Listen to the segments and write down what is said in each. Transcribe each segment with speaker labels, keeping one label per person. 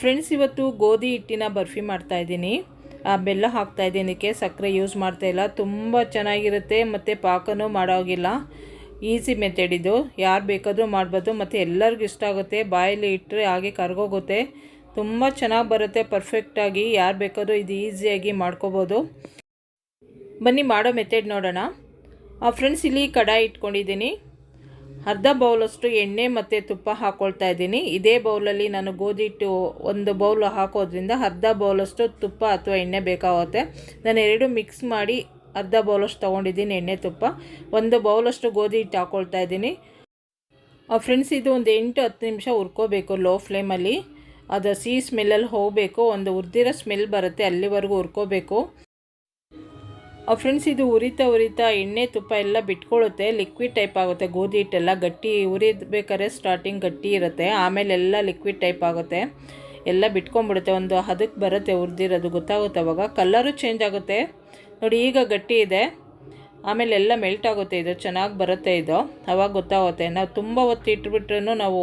Speaker 1: Friends ಇವತ್ತು ಗೋಧಿ ಹಿಟ್ಟಿನ ಬರ್ಫಿ ಮಾಡ್ತಾ ಇದ್ದೀನಿ. ಬೆಲ್ಲ ಹಾಕ್ತಾ ಇದ್ದೀನಿ ಸಕ್ಕರೆ ಯೂಸ್ ಮಾಡ್ತಾ ಇಲ್ಲ. ತುಂಬ ಚೆನ್ನಾಗಿರುತ್ತೆ. ಮತ್ತು ಪಾಕನೂ ಮಾಡೋಗಿಲ್ಲ. ಈಸಿ ಮೆಥಡ್ ಇದು. ಯಾರು ಬೇಕಾದರೂ ಮಾಡ್ಬೋದು. ಮತ್ತು ಎಲ್ಲರಿಗೂ ಇಷ್ಟ ಆಗುತ್ತೆ. ಬಾಯಲ್ಲಿ ಇಟ್ಟರೆ ಹಾಗೆ ಕರ್ಗೋಗುತ್ತೆ. ತುಂಬ ಚೆನ್ನಾಗಿ ಬರುತ್ತೆ. ಪರ್ಫೆಕ್ಟಾಗಿ ಯಾರು ಬೇಕಾದರೂ ಇದು ಈಸಿಯಾಗಿ ಮಾಡ್ಕೋಬೋದು. ಬನ್ನಿ ಮಾಡೋ ಮೆಥಡ್ ನೋಡೋಣ. ಫ್ರೆಂಡ್ಸ್ ಇಲ್ಲಿ ಕಡಾಯಿ ಇಟ್ಕೊಂಡಿದ್ದೀನಿ. ಅರ್ಧ ಬೌಲಷ್ಟು ಎಣ್ಣೆ ಮತ್ತು ತುಪ್ಪ ಹಾಕ್ಕೊಳ್ತಾ ಇದ್ದೀನಿ. ಇದೇ ಬೌಲಲ್ಲಿ ನಾನು ಗೋಧಿ ಹಿಟ್ಟು ಒಂದು ಬೌಲ್ ಹಾಕೋದ್ರಿಂದ ಅರ್ಧ ಬೌಲಷ್ಟು ತುಪ್ಪ ಅಥವಾ ಎಣ್ಣೆ ಬೇಕಾಗುತ್ತೆ. ನಾನು ಎರಡು ಮಿಕ್ಸ್ ಮಾಡಿ ಅರ್ಧ ಬೌಲಷ್ಟು ತೊಗೊಂಡಿದ್ದೀನಿ ಎಣ್ಣೆ ತುಪ್ಪ. ಒಂದು ಬೌಲಷ್ಟು ಗೋಧಿ ಹಿಟ್ಟು ಹಾಕ್ಕೊಳ್ತಾ ಇದ್ದೀನಿ ಫ್ರೆಂಡ್ಸ್, ಇದು ಒಂದು ಎಂಟು ಹತ್ತು ನಿಮಿಷ ಹುರ್ಕೋಬೇಕು ಲೋ ಫ್ಲೇಮಲ್ಲಿ. ಅದು ಸಿಹಿ ಸ್ಮೆಲ್ಲಲ್ಲಿ ಹೋಗಬೇಕು. ಒಂದು ಉರ್ದಿರೋ ಸ್ಮೆಲ್ ಬರುತ್ತೆ, ಅಲ್ಲಿವರೆಗೂ ಹುರ್ಕೋಬೇಕು. ಫ್ರೆಂಡ್ಸ್ ಇದು ಉರಿತಾ ಉರಿತಾ, ಎಣ್ಣೆ, ತುಪ್ಪ ಎಲ್ಲ ಬಿಟ್ಕೊಳ್ಳುತ್ತೆ ಲಿಕ್ವಿಡ್ ಟೈಪ್ ಆಗುತ್ತೆ. ಗೋಧಿ ಹಿಟ್ಟೆಲ್ಲ ಗಟ್ಟಿ ಉರಿಬೇಕಾದ್ರೆ ಸ್ಟಾರ್ಟಿಂಗ್ ಗಟ್ಟಿ ಇರುತ್ತೆ. ಆಮೇಲೆ ಎಲ್ಲ ಲಿಕ್ವಿಡ್ ಟೈಪ್ ಆಗುತ್ತೆ. ಎಲ್ಲ ಬಿಟ್ಕೊಂಡ್ಬಿಡುತ್ತೆ. ಒಂದು ಹದಕ್ಕೆ ಬರುತ್ತೆ ಉರಿದಿರೋದು. ಗೊತ್ತಾಗುತ್ತೆ ಅವಾಗ. ಕಲರು ಚೇಂಜ್ ಆಗುತ್ತೆ. ನೋಡಿ, ಈಗ ಗಟ್ಟಿ ಇದೆ. ಆಮೇಲೆ ಎಲ್ಲ ಮೆಲ್ಟ್ ಆಗುತ್ತೆ. ಇದು ಚೆನ್ನಾಗಿ ಬರುತ್ತೆ ಇದು. ಅವಾಗ ಗೊತ್ತಾಗುತ್ತೆ. ನಾವು ತುಂಬ ಹೊತ್ತು ಇಟ್ಬಿಟ್ರೂ ನಾವು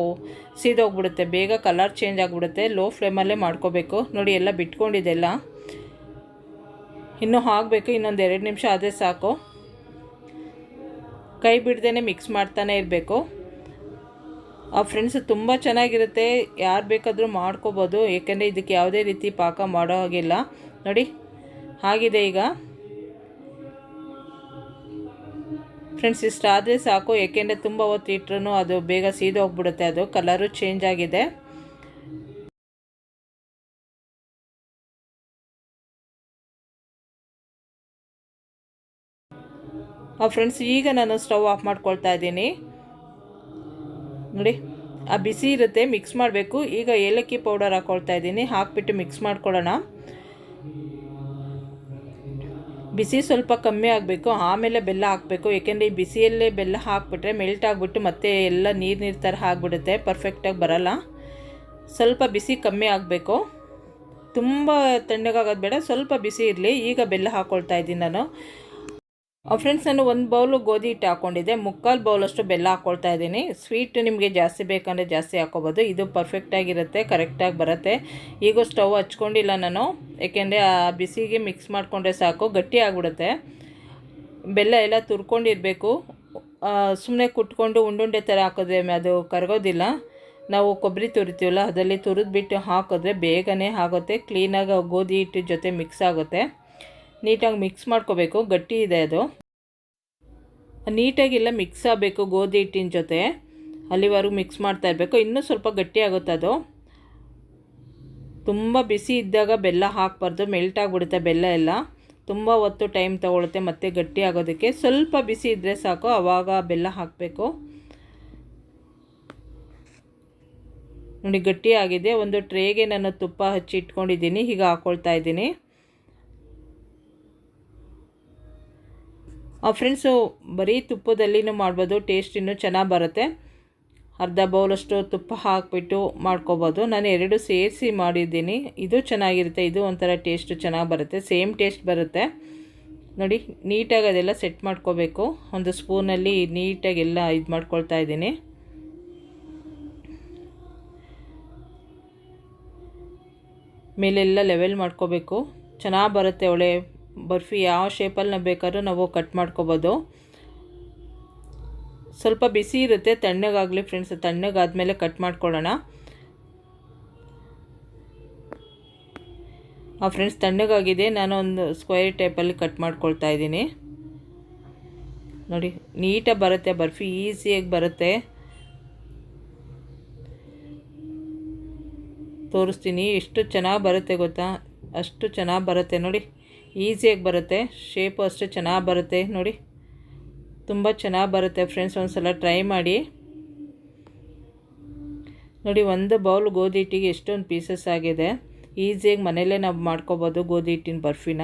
Speaker 1: ಸೀದೋಗ್ಬಿಡುತ್ತೆ. ಬೇಗ ಕಲರ್ ಚೇಂಜ್ ಆಗಿಬಿಡುತ್ತೆ. ಲೋ ಫ್ಲೇಮಲ್ಲೇ ಮಾಡ್ಕೋಬೇಕು. ನೋಡಿ, ಎಲ್ಲ ಬಿಟ್ಕೊಂಡಿದೆ ಎಲ್ಲ. ಇನ್ನೂ ಹಾಕಬೇಕು, ಇನ್ನೊಂದು ಎರಡು ನಿಮಿಷ ಆದರೆ ಸಾಕು. ಕೈ ಬಿಡ್ದೇ ಮಿಕ್ಸ್ ಮಾಡ್ತಾನೆ ಇರಬೇಕು. ಆ ಫ್ರೆಂಡ್ಸ್ ತುಂಬ ಚೆನ್ನಾಗಿರುತ್ತೆ, ಯಾರು ಬೇಕಾದರೂ ಮಾಡ್ಕೋಬೋದು, ಏಕೆಂದರೆ ಇದಕ್ಕೆ ಯಾವುದೇ ರೀತಿ ಪಾಕ ಮಾಡೋ ಹಾಗಿಲ್ಲ. ನೋಡಿ ಆಗಿದೆ ಈಗ. ಫ್ರೆಂಡ್ಸ್ ಇಷ್ಟಾದರೆ ಸಾಕು, ಏಕೆಂದರೆ ತುಂಬ ಹೊತ್ತು ಇಟ್ಟರು ಅದು ಬೇಗ ಸೀದೋಗ್ಬಿಡುತ್ತೆ, ಅದು ಕಲರು ಚೇಂಜ್ ಆಗಿದೆ. ಫ್ರೆಂಡ್ಸ್ ಈಗ ನಾನು ಸ್ಟವ್ ಆಫ್ ಮಾಡ್ಕೊಳ್ತಾ ಇದ್ದೀನಿ. ನೋಡಿ, ಆ ಬಿಸಿ ಇರುತ್ತೆ ಮಿಕ್ಸ್ ಮಾಡಬೇಕು. ಈಗ ಏಲಕ್ಕಿ ಪೌಡರ್ ಹಾಕ್ಕೊಳ್ತಾ ಇದ್ದೀನಿ, ಹಾಕ್ಬಿಟ್ಟು ಮಿಕ್ಸ್ ಮಾಡ್ಕೊಳ್ಳೋಣ. ಬಿಸಿ ಸ್ವಲ್ಪ ಕಮ್ಮಿ ಆಗಬೇಕು, ಆಮೇಲೆ ಬೆಲ್ಲ ಹಾಕಬೇಕು. ಏಕೆಂದರೆ ಈ ಬಿಸಿಯಲ್ಲೇ ಬೆಲ್ಲ ಹಾಕ್ಬಿಟ್ರೆ ಮೆಲ್ಟ್ ಆಗಿಬಿಟ್ಟು ಮತ್ತೆ ಎಲ್ಲ ನೀರು ನೀರು ಥರ ಆಗಿಬಿಡುತ್ತೆ ಪರ್ಫೆಕ್ಟಾಗಿ ಬರಲ್ಲ. ಸ್ವಲ್ಪ ಬಿಸಿ ಕಮ್ಮಿ ಆಗಬೇಕು. ತುಂಬ ತಣ್ಣಗಾಗೋದು ಬೇಡ, ಸ್ವಲ್ಪ ಬಿಸಿ ಇರಲಿ. ಈಗ ಬೆಲ್ಲ ಹಾಕ್ಕೊಳ್ತಾ ಇದ್ದೀನಿ ನಾನು. ಫ್ರೆಂಡ್ಸ್ ನಾನು ಒಂದು ಬೌಲು ಗೋಧಿ ಹಿಟ್ಟು ಹಾಕ್ಕೊಂಡಿದ್ದೆ ಮುಕ್ಕಾಲು ಬೌಲಷ್ಟು ಬೆಲ್ಲ ಹಾಕ್ಕೊಳ್ತಾ ಇದ್ದೀನಿ. ಸ್ವೀಟ್ ನಿಮಗೆ ಜಾಸ್ತಿ ಬೇಕಂದರೆ ಜಾಸ್ತಿ ಹಾಕ್ಕೋಬೋದು ಇದು ಪರ್ಫೆಕ್ಟಾಗಿರುತ್ತೆ ಕರೆಕ್ಟಾಗಿ ಬರುತ್ತೆ. ಈಗ ಸ್ಟವ್ ಹಚ್ಕೊಂಡಿಲ್ಲ ನಾನು. ಏಕೆಂದರೆ ಆ ಬಿಸಿಗೆ ಮಿಕ್ಸ್ ಮಾಡಿಕೊಂಡ್ರೆ ಸಾಕು, ಗಟ್ಟಿ ಆಗಿಬಿಡುತ್ತೆ. ಬೆಲ್ಲ ಎಲ್ಲ ತುರ್ಕೊಂಡಿರಬೇಕು. ಸುಮ್ಮನೆ ಕುಟ್ಕೊಂಡು ಉಂಡುಂಡೆ ಥರ ಹಾಕಿದ್ರೆ ಅದು ಕರಗೋದಿಲ್ಲ. ನಾವು ಕೊಬ್ಬರಿ ತುರಿತೀವಲ್ಲ ಅದರಲ್ಲಿ ತುರಿದ್ಬಿಟ್ಟು ಹಾಕಿದ್ರೆ ಬೇಗನೆ ಆಗುತ್ತೆ. ಕ್ಲೀನಾಗಿ ಗೋಧಿ ಹಿಟ್ಟು ಜೊತೆ ಮಿಕ್ಸ್ ಆಗುತ್ತೆ. ನೀಟಾಗಿ ಮಿಕ್ಸ್ ಮಾಡ್ಕೋಬೇಕು. ಗಟ್ಟಿ ಇದೆ ಅದು. ನೀಟಾಗಿಲ್ಲ ಮಿಕ್ಸ್ ಆಗಬೇಕು ಗೋಧಿ ಹಿಟ್ಟಿನ ಜೊತೆ. ಅಲ್ಲಿವರೆಗೂ ಮಿಕ್ಸ್ ಮಾಡ್ತಾ ಇರಬೇಕು. ಇನ್ನೂ ಸ್ವಲ್ಪ ಗಟ್ಟಿ ಆಗುತ್ತೆ ಅದು. ತುಂಬ ಬಿಸಿ ಇದ್ದಾಗ ಬೆಲ್ಲ ಹಾಕಬಾರ್ದು. ಮೆಲ್ಟ್ ಆಗಿಬಿಡುತ್ತೆ ಬೆಲ್ಲ ಎಲ್ಲ. ತುಂಬ ಹೊತ್ತು ಟೈಮ್ ತೊಗೊಳುತ್ತೆ ಮತ್ತು ಗಟ್ಟಿ ಆಗೋದಕ್ಕೆ. ಸ್ವಲ್ಪ ಬಿಸಿ ಇದ್ದರೆ ಸಾಕು. ಆವಾಗ ಬೆಲ್ಲ ಹಾಕಬೇಕು. ನೋಡಿ ಗಟ್ಟಿಯಾಗಿದೆ ಒಂದು ಟ್ರೇಗೆ ನಾನು ತುಪ್ಪ ಹಚ್ಚಿ ಇಟ್ಕೊಂಡಿದ್ದೀನಿ. ಹೀಗೆ ಹಾಕ್ಕೊಳ್ತಾ ಇದ್ದೀನಿ. ಫ್ರೆಂಡ್ಸು ಬರೀ ತುಪ್ಪದಲ್ಲಿನೂ ಮಾಡ್ಬೋದು ಟೇಸ್ಟ್ ಇನ್ನೂ ಚೆನ್ನಾಗಿ ಬರುತ್ತೆ. ಅರ್ಧ ಬೌಲಷ್ಟು ತುಪ್ಪ ಹಾಕಿಬಿಟ್ಟು ಮಾಡ್ಕೋಬೋದು. ನಾನು ಎರಡು ಸೇರಿಸಿ ಮಾಡಿದ್ದೀನಿ. ಇದು ಚೆನ್ನಾಗಿರುತ್ತೆ, ಇದು ಒಂಥರ ಟೇಸ್ಟು ಚೆನ್ನಾಗಿ ಬರುತ್ತೆ ಸೇಮ್ ಟೇಸ್ಟ್ ಬರುತ್ತೆ. ನೋಡಿ, ನೀಟಾಗಿ ಅದೆಲ್ಲ ಸೆಟ್ ಮಾಡ್ಕೋಬೇಕು. ಒಂದು ಸ್ಪೂನಲ್ಲಿ ನೀಟಾಗೆಲ್ಲ ಇದು ಮಾಡ್ಕೊಳ್ತಾ ಇದ್ದೀನಿ. ಮೇಲೆಲ್ಲ ಲೆವೆಲ್ ಮಾಡ್ಕೋಬೇಕು. ಚೆನ್ನಾಗಿ ಬರುತ್ತೆ ಒಳ್ಳೆ ಬರ್ಫಿ ಯಾವ ಶೇಪಲ್ಲಿ ಬೇಕಾದ್ರೂ ನಾವು ಕಟ್ ಮಾಡ್ಕೋಬೋದು. ಸ್ವಲ್ಪ ಬಿಸಿ ಇರುತ್ತೆ, ತಣ್ಣಗಾಗಲಿ ಫ್ರೆಂಡ್ಸ್ ತಣ್ಣಗಾದ್ಮೇಲೆ ಕಟ್ ಮಾಡ್ಕೊಳ್ಳೋಣ. ಆ ಫ್ರೆಂಡ್ಸ್ ತಣ್ಣಗಾಗಿದೆ, ನಾನು ಒಂದು ಸ್ಕ್ವೇರ್ ಟೈಪಲ್ಲಿ ಕಟ್ ಮಾಡ್ಕೊಳ್ತಾ ಇದ್ದೀನಿ. ನೋಡಿ, ನೀಟಾಗಿ ಬರುತ್ತೆ, ಬರ್ಫಿ ಈಸಿಯಾಗಿ ಬರುತ್ತೆ. ತೋರಿಸ್ತೀನಿ, ಎಷ್ಟು ಚೆನ್ನಾಗಿ ಬರುತ್ತೆ ಗೊತ್ತಾ? ಅಷ್ಟು ಚೆನ್ನಾಗಿ ಬರುತ್ತೆ, ನೋಡಿ. ಈಸಿಯಾಗಿ ಬರುತ್ತೆ ಶೇಪು ಅಷ್ಟು ಚೆನ್ನಾಗಿ ಬರುತ್ತೆ, ನೋಡಿ. ತುಂಬ ಚೆನ್ನಾಗಿ ಬರುತ್ತೆ ಫ್ರೆಂಡ್ಸ್ ಒಂದು ಸಲ ಟ್ರೈ ಮಾಡಿ. ನೋಡಿ, ಒಂದು ಬೌಲ್ ಗೋಧಿ ಹಿಟ್ಟಿಗೆ ಎಷ್ಟೊಂದು ಪೀಸಸ್ ಆಗಿದೆ. ಈಸಿಯಾಗಿ ಮನೆಯಲ್ಲೇ ನಾವು ಮಾಡ್ಕೋಬೋದು ಗೋಧಿ ಹಿಟ್ಟಿನ ಬರ್ಫಿನ.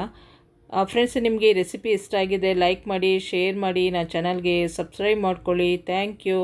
Speaker 1: ಫ್ರೆಂಡ್ಸ್ ನಿಮಗೆ ಈ ರೆಸಿಪಿ ಇಷ್ಟ ಆಗಿದೆ ಲೈಕ್ ಮಾಡಿ ಶೇರ್ ಮಾಡಿ ನನ್ನ ಚಾನಲ್ಗೆ ಸಬ್ಸ್ಕ್ರೈಬ್ ಮಾಡ್ಕೊಳ್ಳಿ. Thank you